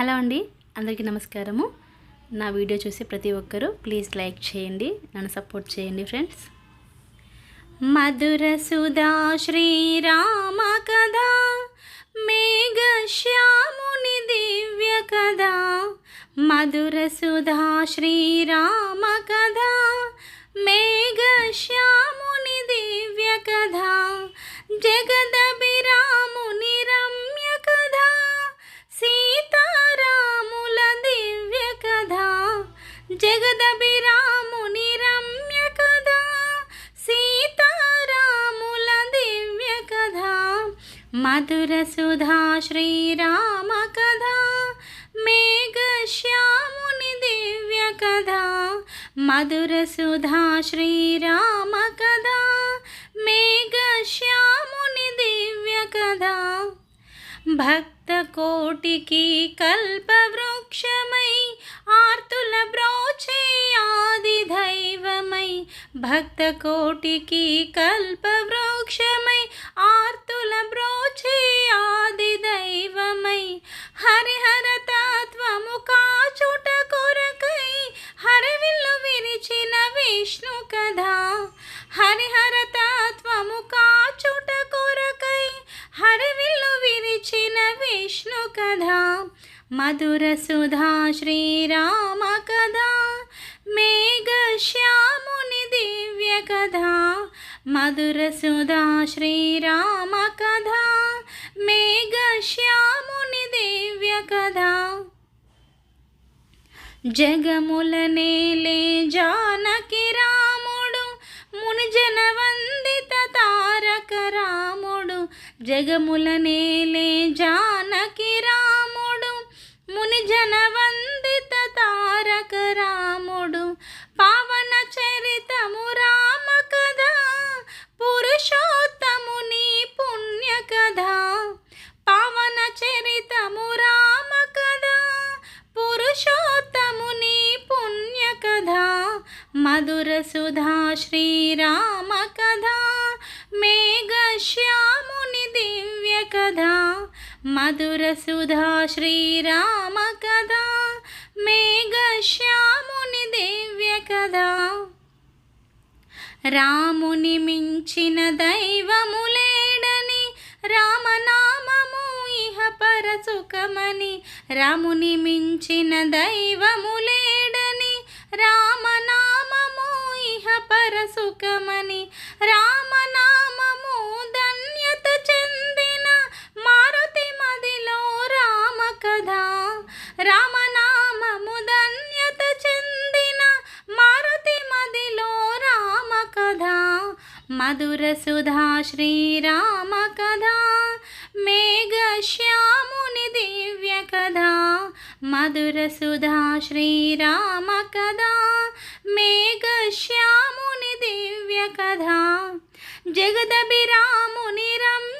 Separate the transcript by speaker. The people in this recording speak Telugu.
Speaker 1: హలో అండి అందరికీ నమస్కారము. నా వీడియో చూసి ప్రతి ఒక్కరూ ప్లీజ్ లైక్ చేయండి నన్ను సపోర్ట్ చేయండి ఫ్రెండ్స్. మధుర సుధా శ్రీరామ కథ మేఘ శ్యాముని దివ్య కథ మధుర సుధా శ్రీరామ కథ మేఘ శ్యాముని దివ్య కథ జగద జగదభిరాముని రమ్య కథ సీతారాముల దివ్య కథ మధుర సుధా శ్రీరామ కథ మేఘ శ్యాముని దివ్య కథ మధుర సుధా శ్రీరామ కథ. భక్త కోటికి కల్పవృక్షమై ఆర్తుల బ్రోచే ఆది దైవమై. భక్త కోటికి కల్పవృక్షమై ఆర్తుల బ్రోచే ఆది దైవమై. హరిహర తత్వము కాచుట కొరకై హరవిల్లు విరిచిన విష్ణు కథ. హరిహర తత్వము కా విష్ణు కథ మధుర సుధా శ్రీరామ కథ. మేఘ శ్యాముని దివ్య కథ. మధుర సుధా శ్రీరామ కథ. మేఘ శ్యాముని దివ్య కథ. జగముల నేలే జానకి రాముడు. మునిజన వందిత తారక రాముడు. జగముల నేలే జానకి జనవందిత తారక రాముడు పావన చరితము రామ కథ పురుషోత్తముని పుణ్య కథ. పావన చరితము రామ కథ పురుషోత్తముని పుణ్య కథ. మధుర సుధా శ్రీరామ కథ మేఘ శ్యాముని దివ్య కథ. మధురసుధా శ్రీరామ కథ మేఘ శ్యాముని దివ్య కథ. రాముని మించిన దైవము లేడని రామనామము ఇహ పరసుఖమని రాముని మించిన దైవము లేడని రామనామము ఇహ పరసుఖమని రామనామము రామ రామనామముదన్యత చెందిన మారుతి మదిలో రామ కథ. మధుర సుధా శ్రీరామ కథ. మేఘ శ్యాముని దివ్య కథ. మధుర సుధా శ్రీరామ కథ. మేఘ శ్యాముని దివ్య కథ. జగదభిరాముని రమ్య